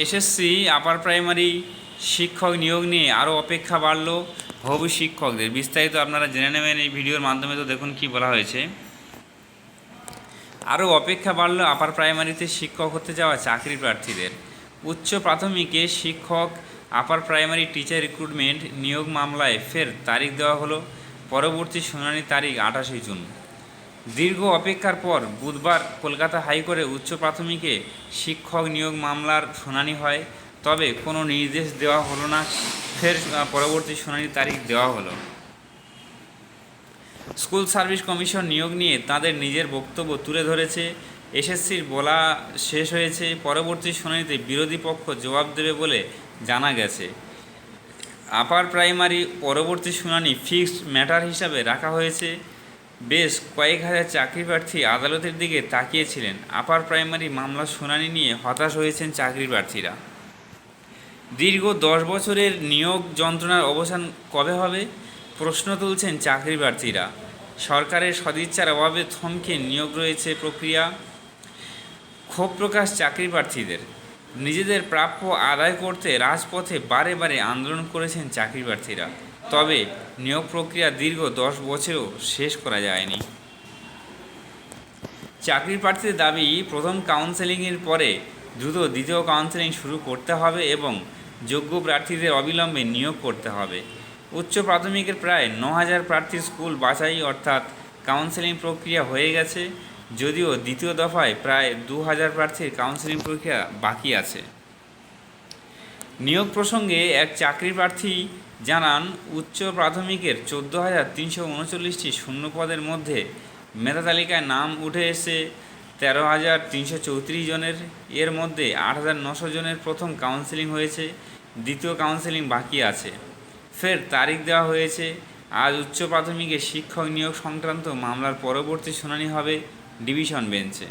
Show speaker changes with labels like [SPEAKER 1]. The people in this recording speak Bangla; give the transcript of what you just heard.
[SPEAKER 1] এসএসসি আপার প্রাইমারি শিক্ষক নিয়োগ নিয়ে আরও অপেক্ষা বাড়ল হবু শিক্ষকদের। বিস্তারিত আপনারা জেনে নেবেন এই ভিডিওর মাধ্যমে, তো দেখুন কি বলা হয়েছে। আরও অপেক্ষা বাড়ল আপার প্রাইমারিতে শিক্ষক হতে যাওয়া চাকরি প্রার্থীদের। উচ্চ প্রাথমিকে শিক্ষক, আপার প্রাইমারি টিচার রিক্রুটমেন্ট নিয়োগ মামলায় ফের তারিখ দেওয়া হলো। পরবর্তী শুনানি তারিখ আঠাশে জুন। দীর্ঘ অপেক্ষার পর বুধবার কলকাতা হাইকোর্টে উচ্চ প্রাথমিকে শিক্ষক নিয়োগ মামলার শুনানি হয়। তবে কোনো নির্দেশ দেওয়া হলো না। ফের পরবর্তী শুনানির তারিখ দেওয়া হলো। স্কুল সার্ভিস কমিশন নিয়োগ নিয়ে তাদের নিজের বক্তব্য তুলে ধরেছে। এসএসসির বলা শেষ হয়েছে। পরবর্তী শুনানিতে বিরোধী পক্ষ জবাব দেবে বলে জানা গেছে। আপার প্রাইমারি পরবর্তী শুনানি ফিক্সড ম্যাটার হিসাবে রাখা হয়েছে। বেশ কয়েক হাজার চাকরি প্রার্থী আদালতের দিকে তাকিয়েছিলেন। আপার প্রাইমারি মামলার শুনানি নিয়ে হতাশ হয়েছেন চাকরি প্রার্থীরা দীর্ঘ দশ বছরের নিয়োগ যন্ত্রণার অবসান কবে হবে? প্রশ্ন তুলছেন চাকরি প্রার্থীরা সরকারের সদিচ্ছার অভাবে থমকে নিয়োগ রয়েছে প্রক্রিয়া। ক্ষোভ প্রকাশ চাকরি প্রার্থীদের নিজেদের প্রাপ্য আদায় করতে রাজপথে বারে বারে আন্দোলন করেছেন চাকরি প্রার্থীরা তবে নিয়োগ প্রক্রিয়া দীর্ঘ দশ বছরেও শেষ করা যায়নি। চাকরি প্রার্থীদের দাবি, প্রথম কাউন্সেলিংয়ের পরে দ্রুত দ্বিতীয় কাউন্সেলিং শুরু করতে হবে এবং যোগ্য প্রার্থীদের অবিলম্বে নিয়োগ করতে হবে। উচ্চ প্রাথমিকের প্রায় ন হাজার প্রার্থীর স্কুল বাছাই অর্থাৎ কাউন্সেলিং প্রক্রিয়া হয়ে গেছে, যদিও দ্বিতীয় দফায় প্রায় দু হাজার প্রার্থীর কাউন্সেলিং প্রক্রিয়া বাকি আছে। নিয়োগ প্রসঙ্গে এক চাকরি প্রার্থী জানান, উচ্চ প্রাথমিকের চোদ্দ হাজার তিনশো উনচল্লিশটি শূন্য পদের মধ্যে মেধা তালিকায় নাম উঠে এসে তেরো হাজার তিনশো চৌত্রিশ জনের। এর মধ্যে আট হাজার নশো জনের প্রথম কাউন্সেলিং হয়েছে, দ্বিতীয় কাউন্সেলিং বাকি আছে। ফের তারিখ দেওয়া হয়েছে, আজ উচ্চ প্রাথমিকে শিক্ষক নিয়োগ সংক্রান্ত মামলার পরবর্তী শুনানি হবে ডিভিশন বেঞ্চে।